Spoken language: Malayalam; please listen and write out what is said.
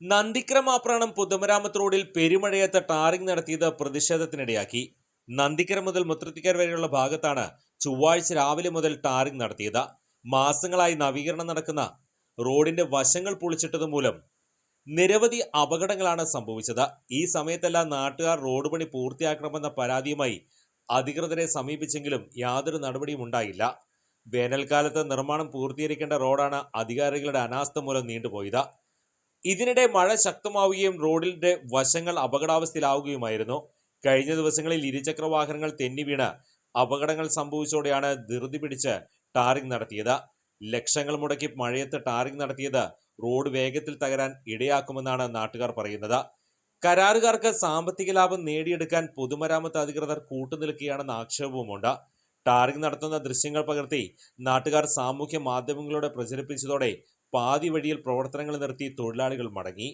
നന്ദിക്കരമാപ്രാണം പൊതുമരാമത്ത് റോഡിൽ പെരുമഴയത്ത് ടാറിംഗ് നടത്തിയത് പ്രതിഷേധത്തിനിടയാക്കി. നന്ദിക്കര മുതൽ മുത്രത്തിക്കര വരെയുള്ള ഭാഗത്താണ് ചൊവ്വാഴ്ച രാവിലെ മുതൽ ടാറിംഗ് നടത്തിയത്. മാസങ്ങളായി നവീകരണം നടക്കുന്ന റോഡിന്റെ വശങ്ങൾ പൊളിച്ചിട്ടത് മൂലം നിരവധി അപകടങ്ങളാണ് സംഭവിച്ചത്. ഈ സമയത്തെല്ലാം നാട്ടുകാർ റോഡ് പണി പൂർത്തിയാക്കണമെന്ന പരാതിയുമായി അധികൃതരെ സമീപിച്ചെങ്കിലും യാതൊരു നടപടിയും ഉണ്ടായില്ല. വേനൽക്കാലത്ത് നിർമ്മാണം പൂർത്തീകരിക്കേണ്ട റോഡാണ് അധികാരികളുടെ അനാസ്ഥ മൂലം നീണ്ടുപോയത്. ഇതിനിടെ മഴ ശക്തമാവുകയും റോഡിന്റെ വശങ്ങൾ അപകടാവസ്ഥയിലാവുകയുമായിരുന്നു. കഴിഞ്ഞ ദിവസങ്ങളിൽ ഇരുചക്ര വാഹനങ്ങൾ തെന്നി വീണ് അപകടങ്ങൾ സംഭവിച്ചതോടെയാണ് ധൃതി പിടിച്ച് ടാറിംഗ് നടത്തിയത്. ലക്ഷങ്ങൾ മുടക്കി മഴയത്ത് ടാറിംഗ് നടത്തിയത് റോഡ് വേഗത്തിൽ തകരാൻ ഇടയാക്കുമെന്നാണ് നാട്ടുകാർ പറയുന്നത്. കരാറുകാർക്ക് സാമ്പത്തിക ലാഭം നേടിയെടുക്കാൻ പൊതുമരാമത്ത് അധികൃതർ കൂട്ടുനിൽക്കുകയാണെന്ന ആക്ഷേപവുമുണ്ട്. ടാറിംഗ് നടത്തുന്ന ദൃശ്യങ്ങൾ പകർത്തി നാട്ടുകാർ സാമൂഹ്യ മാധ്യമങ്ങളിലൂടെ പ്രചരിപ്പിച്ചതോടെ പാതി വഴിയിൽ പ്രവർത്തനങ്ങൾ നിർത്തി തൊഴിലാളികൾ മടങ്ങി.